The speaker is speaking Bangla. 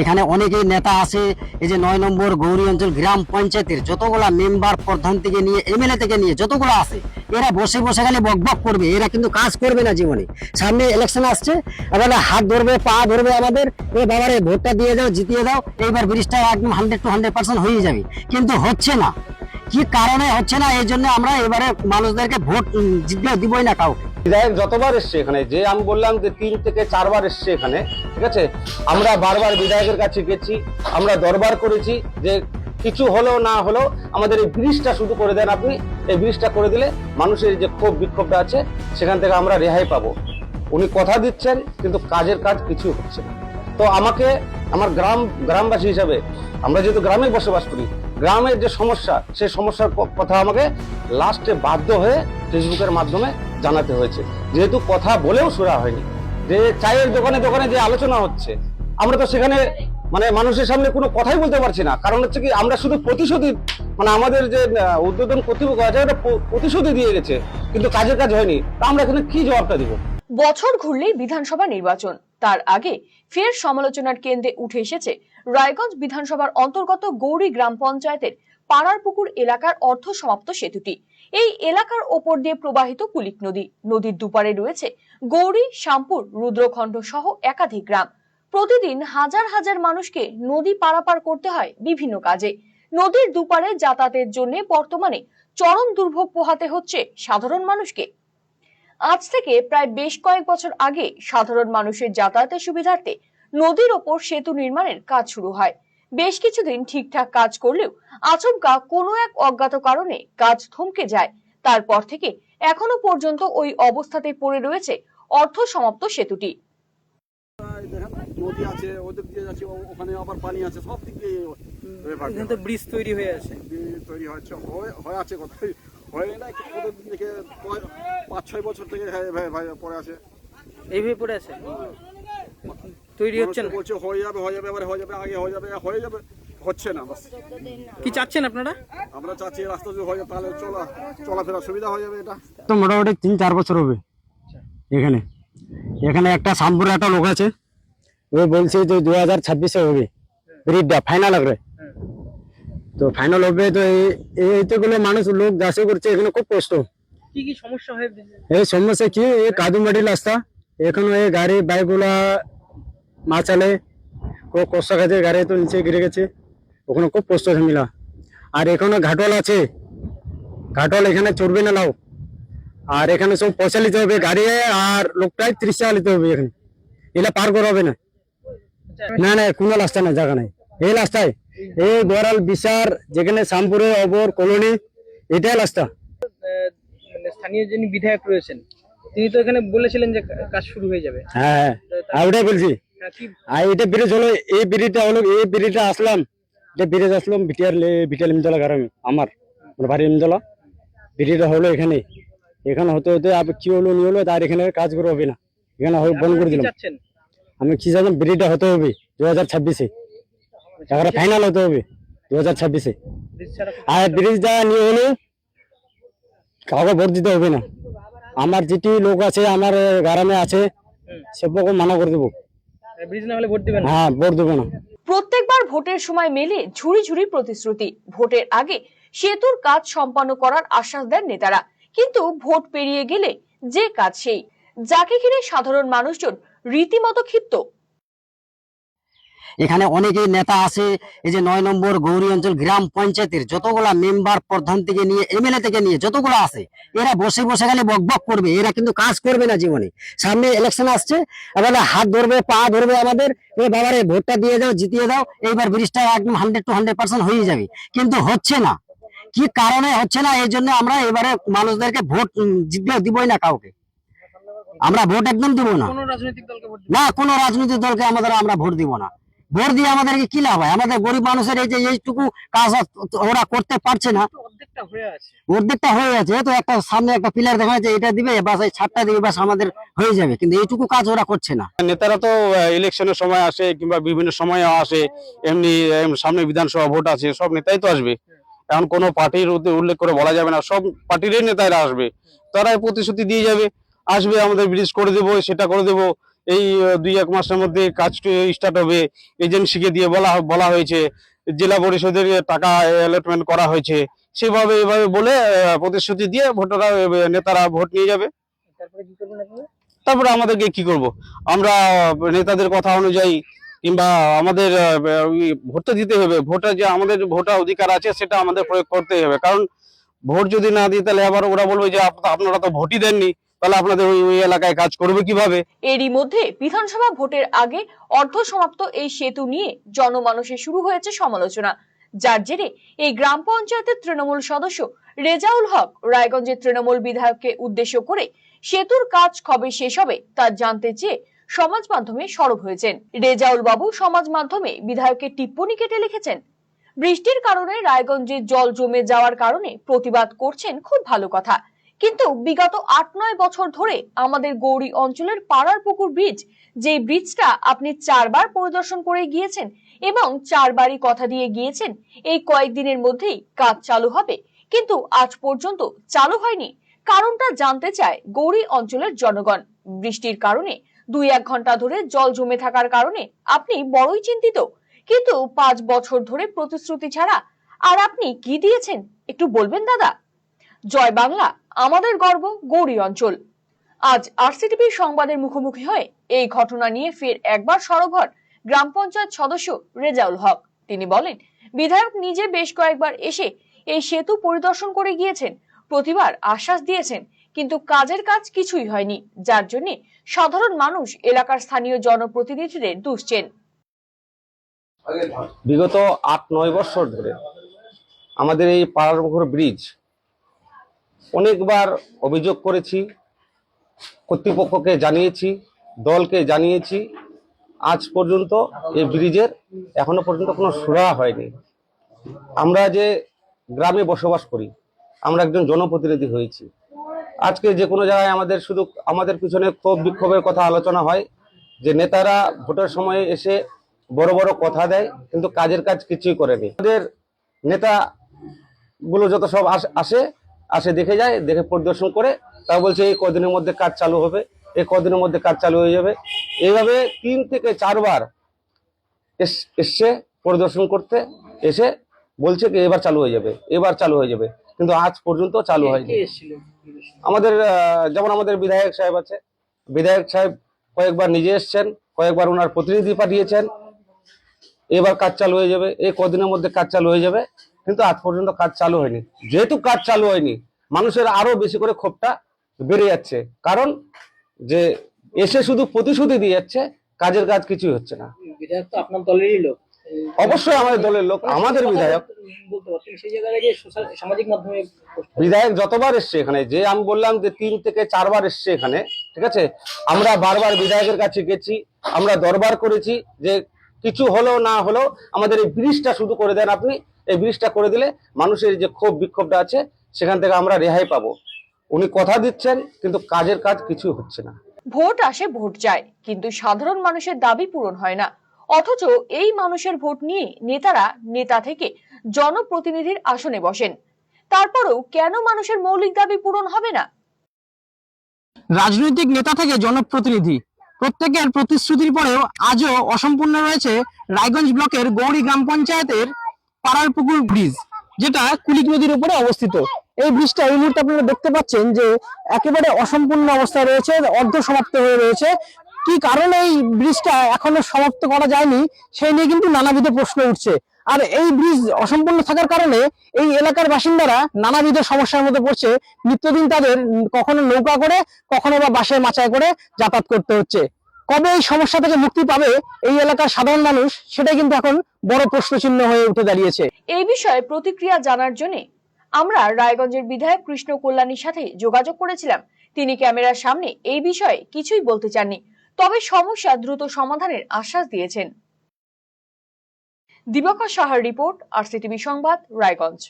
এখানে অনেকেই নেতা আছে, এই যে নয় নম্বর গৌরী অঞ্চল গ্রাম পঞ্চায়েতের যতগুলা মেম্বার প্রধান থেকে নিয়ে, এমএলএ থেকে নিয়ে যতগুলো আছে, এরা বসে বসে খালি বকবক করবে, এরা কিন্তু কাজ করবে না জীবনে। সামনে ইলেকশন আসছে, এবার হাত ধরবে, পা ধরবে আমাদের, এ বাবারে, ভোটটা দিয়ে দাও, জিতিয়ে দাও, এইবার ব্রিজটা একদম হান্ড্রেড টু হান্ড্রেড পার্সেন্ট হয়ে যাবে। কিন্তু হচ্ছে না। কি কারণে হচ্ছে না? এই জন্য আমরা এবারে মানুষদেরকে ভোট দিবই না কাউকে। বিধায়ক যতবার এসছে এখানে, যে আমি বললাম যে তিন থেকে চারবার এসছে এখানে, ঠিক আছে? আমরা বারবার বিধায়কের কাছে গেছি, আমরা দরবার করেছি যে কিছু হলেও না হলেও আমাদের এই ব্রিজটা শুধু করে দেন আপনি। এই ব্রিজটা করে দিলে মানুষের যে ক্ষোভ বিক্ষোভটা আছে, সেখান থেকে আমরা রেহাই পাবো। উনি কথা দিচ্ছেন, কিন্তু কাজের কাজ কিছু হচ্ছে না। তো আমাকে, আমার গ্রাম, গ্রামবাসী হিসাবে, আমরা যেহেতু গ্রামে বসবাস করি, গ্রামের যে সমস্যা সেই সমস্যার কথা আমাকে লাস্টে বাধ্য হয়ে ফেসবুকের মাধ্যমে জানাতে হয়েছে। যেহেতু কথা বলেও শোনা হয়নি। যে চায়ের দোকানে দোকানে যে আলোচনা হচ্ছে, আমরা তো সেখানে মানে মানুষের সামনে কোনো কথাই বলতে পারছি না। কারণ হচ্ছে কি, আমরা শুধু প্রতিশোধী মানে আমাদের যে উদ্বোধন কর্তৃপক্ষ আছে, ওটা প- প্রতিশোধী দিয়ে গেছে। কিন্তু কাজের কাজ হয়নি। তা আমরা এখানে কি জবাবটা দিব? বছর ঘুরলেই বিধানসভা নির্বাচন। তার আগে ফের সমালোচনার কেন্দ্রে উঠে এসেছে রায়গঞ্জ বিধানসভার অন্তর্গত গৌরী গ্রাম পঞ্চায়েতের পাড়ারপুকুর এলাকার অর্ধ সমাপ্ত সেতুটি। এই এলাকার ওপর দিয়ে প্রবাহিত কুলিক নদী। নদীর দুপারে রয়েছে গৌরী, শ্যামপুর, রুদ্রখণ্ড সহ একাধিক গ্রাম। প্রতিদিন হাজার হাজার মানুষকে নদী পারাপার করতে হয় বিভিন্ন কাজে। নদীর দুপারে যাতায়াতের জন্য বর্তমানে চরম দুর্ভোগ পোহাতে হচ্ছে সাধারণ মানুষকে। আজ থেকে প্রায় বেশ কয়েক বছর আগে সাধারণ মানুষের যাতায়াতের সুবিধার্থে নদীর ওপর সেতু নির্মাণের কাজ শুরু হয়। বেশ কিছুদিন ঠিকঠাক কাজ করলেও আচমকা কোনো এক অজ্ঞাত কারণে কাজ থমকে যায়। তারপর থেকে এখনও পর্যন্ত ওই অবস্থাতে পড়ে রয়েছে অর্থ সমাপ্ত সেতুটি। নদী আছে দিয়ে যাচ্ছে ওখানে আবার পানি আছে সব দিক দিয়ে এখানে তো ব্রিজ তৈরি হয়ে আছে। ব্রিজ তৈরি হচ্ছে হয়ে হয়ে আছে কোথায়? হয়ে না ওদের দিকে পাঁচ ছয় বছর থেকে হ্যাঁ, ভাই- ভাই পড়ে আছে। এইভাবে পড়ে আছে? তৈরি হচ্ছে না? মানুষ বলছে হয়ে যাবে হয়ে যাবে এবার হয়ে যাবে আগে হয়ে যাবে হয়ে যাবে। হচ্ছে না বাস। কি চাচ্ছেন আপনারা? আমরা চাচ্ছি রাস্তা যদি হয়ে যায় তাহলে চলা চলাফেরা সুবিধা হয়ে যাবে এটা। তো মোটামুটি তিন চার বছর হবে এখানে। এখানে একটা শামপুরে একটা লোক আছে ও বলছে যে দু হাজার ছাব্বিশে হবে ব্রিডটা ফাইনাল হবে। তো ফাইনাল হবে তো এই- এইগুলো মানুষ লোক যাচাই করছে এখানে খুব কষ্ট। কি কি সমস্যা হয়? এই সমস্যা কি এই কাদুমাটি রাস্তা এখনও এই গাড়ি বাইকগুলা চালে খুব কষ্ট খাচ্ছে গাড়ি তো নিচে গিরে গেছে। ওখানে খুব কষ্ট ঝামেলা। আর এখানে ঘাটল আছে। ঘাটল এখানে চড়বে না লাও আর এখানে সব পয়সা নিতে হবে গাড়ি আর লোকটাই ত্রিশ টাকা নিতে হবে এখানে। এলা পার করা হবে না। না না কোনো রাস্তা নাই জায়গা নাই। এই রাস্তায় এই বরাল বিশার যেখানে শ্যামপুরে অবর কলোনি এটাই রাস্তা। মানে স্থানীয় যিনি বিধায়ক রয়েছেন তিনি তো এখানে বলেছিলেন যে কাজ শুরু হয়ে যাবে। হ্যাঁ হ্যাঁ। ওটাই বলছি। আর এটা ব্রিজ হলো এই ব্রিজটা হলো এই ব্রিজটা আসলাম এটা ব্রিজ আসলাম বিটিআর বিটিআর ইমতলা গ্রামে আমার আমার বাড়ি ইমতলা ব্রিজটা হলো এখানে এখানে হতে হতে আবার কি হলো নি হলো তার এখানে কাজ করে হবে না। এখানে বন্ধ করে দিলাম। আমি কি চাইলাম ব্রিজটা হতে হবে দু হাজার ছাব্বিশে। এবারে ফাইনাল হতে হবে দু হাজার ছাব্বিশে আর ব্রিজটা নিয়ে হলো কাউকে ভোট দিতে হবে না। আমার যেটি লোক আছে আমার গ্রামে আছে সবকে মানা করে দেবো। ব্রিজ না হলে ভোট দিবেন হ্যাঁ ভোট দেবো না। প্রত্যেকবার ভোটের সময় মেলে ঝুড়ি ঝুড়ি প্রতিশ্রুতি। ভোটের আগে সেতুর কাজ সম্পন্ন করার আশ্বাস দেন নেতারা। কিন্তু ভোট পেরিয়ে গেলে যে কাজ সেই। যাকে ঘিরে সাধারণ মানুষজন রীতিমতো ক্ষিপ্ত। এখানে অনেকেই নেতা আছে এই যে নয় নম্বর গৌরী অঞ্চল গ্রাম পঞ্চায়েতের যতগুলা মেম্বার প্রধান থেকে নিয়ে এমএলএ থেকে নিয়ে যতগুলো আছে এরা বসে বসে খালি বকবক করবে এরা কিন্তু কাজ করবে না জীবনে। সামনে ইলেকশন আসছে এবার হাত ধরবে পা ধরবে আমাদের এ বাবারে ভোটটা দিয়ে দাও জিতিয়ে দাও এইবার ব্রিজটা একদম হান্ড্রেড টু হান্ড্রেড পার্সেন্ট হয়ে যাবে। কিন্তু হচ্ছে না। কি কারণে হচ্ছে না এই জন্য আমরা এবারে মানুষদেরকে ভোট দিবই না কাউকে। আমরা ভোট একদম দিব না। না কোনো রাজনৈতিক দলকে আমাদের আমরা ভোট দিব না। ভোট দিয়ে আমাদেরকে কি লাভ হয়? আমাদের গরিব মানুষের এই যে এইটুকু কাজ ওরা করতে পারছে না। অর্ধেকটা হয়ে আছে। গেছে তো একটা সামনে একটা পিলার দেখা যাচ্ছে এটা দিবে বাস এই ছাদটা দিবে বাস আমাদের হয়ে যাবে। কিন্তু এইটুকু কাজ ওরা করছে না। নেতারা তো ইলেকশনের সময় আসে কিংবা বিভিন্ন সময়ে আসে এমনি সামনে বিধানসভা ভোট আছে সব নেতাই তো আসবে। এখন কোনো পার্টির উল্লেখ করে বলা যাবে না সব পার্টিরই নেতারা আসবে। তারা এই প্রতিশ্রুতি দিয়ে যাবে। আসবে আমাদের ব্রিজ করে দেবো সেটা করে দেবো। এই দুই এক মাসের মধ্যে কাজ স্টার্ট হবে। এজেন্সিকে দিয়ে বলা বলা হয়েছে জেলা পরিষদের টাকা অ্যালটমেন্ট করা হয়েছে। সেভাবে এভাবে বলে প্রতিশ্রুতি দিয়ে ভোটাররা নেতারা ভোট নিয়ে যাবে। তারপরে আমাদেরকে কি করব? আমরা নেতাদের কথা অনুযায়ী কিংবা আমাদের ভোটটা দিতে হবে। ভোটে যে আমাদের ভোটার অধিকার আছে সেটা আমাদের প্রয়োগ করতেই হবে। কারণ ভোট যদি না দিই তাহলে আবার ওরা বলবে যে আপনারা তো ভোটই দেননি। তাহলে আপনাদের ওই ওই এলাকায় কাজ করবে কীভাবে? এরই মধ্যে বিধানসভা ভোটের আগে অর্ধ সমাপ্ত এই সেতু নিয়ে জনমানসে শুরু হয়েছে সমালোচনা। যার জেরে এই গ্রাম পঞ্চায়েতের তৃণমূল সদস্য রেজাউল হক রায়গঞ্জের তৃণমূল বিধায়ককে উদ্দেশ্য করে সেতুর কাজ কবে শেষ হবে তা জানতে চেয়ে সমাজ মাধ্যমে সরব হয়েছেন। রেজাউল বাবু সমাজ মাধ্যমে বিধায়কের টিপ্পনী কেটে লিখেছেন, বৃষ্টির কারণে রায়গঞ্জে জল জমে যাওয়ার কারণে প্রতিবাদ করছেন খুব ভালো কথা। কিন্তু বিগত আট নয় বছর ধরে আমাদের গৌরী অঞ্চলের পাড়ার পুকুর ব্রিজ যে ব্রিজটা আপনি চারবার পরিদর্শন করে গিয়েছেন এবং চারবারই কথা দিয়ে গিয়েছেন, এই কয়েকদিনের মধ্যেই কাজ চালু হবে। কিন্তু আজ পর্যন্ত চালু হয়নি। কারণটা জানতে চায় গৌরী অঞ্চলের জনগণ। বৃষ্টির কারণে দুই এক ঘণ্টা ধরে জল জমে থাকার কারণে আপনি বড়ই চিন্তিত। কিন্তু পাঁচ বছর ধরে প্রতিশ্রুতি ছাড়া আর আপনি কি দিয়েছেন একটু বলবেন দাদা? জয় বাংলা। আমাদের গর্ব গৌরী অঞ্চল। আজ আরসিটিভি সংবাদের মুখোমুখি হয়ে এই ঘটনা নিয়ে ফের একবার সরব হন গ্রাম পঞ্চায়েত সদস্য রেজাউল হক। তিনি বলেন বিধায়ক নিজে বেশ কয়েকবার এসে এই সেতু পরিদর্শন করে গিয়েছেন প্রতিবার আশ্বাস দিয়েছেন কিন্তু কাজের কাজ কিছুই হয়নি যার জন্য সাধারণ মানুষ এলাকার স্থানীয় জনপ্রতিনিধিদের দুষছেন বিগত আট নয় বছর ধরে আমাদের এই পাড়ারপুকুর ব্রিজ অনেকবার অভিযোগ করেছি, কর্তৃপক্ষকে জানিয়েছি, দলকে জানিয়েছি। আজ পর্যন্ত এই ব্রিজের এখনও পর্যন্ত কোনো সুরা হয়নি। আমরা যে গ্রামে বসবাস করি, আমরা একজন জনপ্রতিনিধি হয়েছি। আজকে যে কোনো জায়গায় আমাদের শুধু আমাদের পিছনে ক্ষোভ বিক্ষোভের কথা আলোচনা হয়, যে নেতারা ভোটের সময়ে এসে বড় বড় কথা দেয়, কিন্তু কাজের কাজ কিছুই করেনি। আমাদের নেতাগুলো যত সব আস- আসে দেখে যায় দেখে পরিদর্শন করে তা বলছে এই কদিনের মধ্যে কাজ চালু হবে এই কদিনের মধ্যে কাজ চালু হয়ে যাবে। এইভাবে তিন থেকে চারবার এস- এসছে পরিদর্শন করতে এসে বলছে কি এবার চালু হয়ে যাবে এবার চালু হয়ে যাবে। কিন্তু আজ পর্যন্ত চালু হয়নি। আমাদের যেমন আমাদের বিধায়ক সাহেব আছে বিধায়ক সাহেব কয়েকবার নিজে এসছেন কয়েকবার ওনার প্রতিনিধি পাঠিয়েছেন এবার কাজ চালু হয়ে যাবে এই কদিনের মধ্যে কাজ চালু হয়ে যাবে। কিন্তু আজ পর্যন্ত কাজ চালু হয়নি। যেহেতু কাজ চালু হয়নি মানুষের আরও বেশি করে ক্ষোভটা বেড়ে যাচ্ছে। কারণ যে এসে শুধু প্রতিশ্রুতি দিয়ে যাচ্ছে কাজের কাজ কিছুই হচ্ছে না। বিধায়ক তো আপনার দলেরই লোক। অবশ্যই আমাদের দলের লোক আমাদের বিধায়ক। সামাজিক মাধ্যমে বিধায়ক যতবার এসছে এখানে যে আমি বললাম যে তিন থেকে চারবার এসছে এখানে ঠিক আছে? আমরা বারবার বিধায়কের কাছে গেছি আমরা দরবার করেছি যে কিছু হলেও না হলেও আমাদের এই ব্রিজটা শুধু করে দেন আপনি এই ব্রিজটা করে দিলে মানুষের যে ক্ষোভ বিক্ষোভটা আছে সেখান থেকে আমরা রেহাই পাবো। উনি কথা দিচ্ছেন কিন্তু কাজের কাজ কিছু হচ্ছে না। ভোট আসে ভোট যায় কিন্তু সাধারণ মানুষের দাবি পূরণ হয় না। অথচ এই মানুষের ভোট নিয়ে নেতারা নেতা থেকে জনপ্রতিনিধির আসনে বসেন। তারপরেও কেন মানুষের মৌলিক দাবি পূরণ হবে না? রাজনৈতিক নেতা থেকে জনপ্রতিনিধি। প্রত্যেকের প্রতিশ্রুতির পরেও আজও অসম্পূর্ণ রয়েছে রায়গঞ্জ ব্লকের গৌরী গ্রাম পঞ্চায়েতের পাড়ার পুকুর ব্রিজ যেটা কুলিক নদীর উপরে অবস্থিত। এই ব্রিজটা এই মুহূর্তে আপনারা দেখতে পাচ্ছেন যে একেবারে অসম্পূর্ণ অবস্থায় রয়েছে অর্ধ সমাপ্ত হয়ে রয়েছে। কি কারণে এই ব্রিজটা এখনও সমাপ্ত করা যায়নি সেই নিয়ে কিন্তু নানাবিধ প্রশ্ন উঠছে। আর এই ব্রিজ অসম্পূর্ণ থাকার কারণে এই এলাকার বাসিন্দারা নানাবিধ সমস্যার মধ্যে পড়ছে। নিত্যদিন তাদের কখনো নৌকা করে, কখনো বা বাসের মাচায় করে যাতায়াত করতে হচ্ছে। কবে এই সমস্যা থেকে মুক্তি পাবে এই এলাকার সাধারণ মানুষ, সেটাই কিন্তু এখন বড় প্রশ্নচিহ্ন হয়ে উঠে দাঁড়িয়েছে। এই বিষয়ে প্রতিক্রিয়া জানার জন্য আমরা রায়গঞ্জের বিধায়ক কৃষ্ণ কল্যাণীর সাথে যোগাযোগ করেছিলাম। তিনি ক্যামেরার সামনে এই বিষয়ে কিছুই বলতে চাননি, তবে সমস্যা দ্রুত সমাধানের আশ্বাস দিয়েছেন। দিবাকর সাহার রিপোর্ট, আর সংবাদ, রায়গঞ্জ।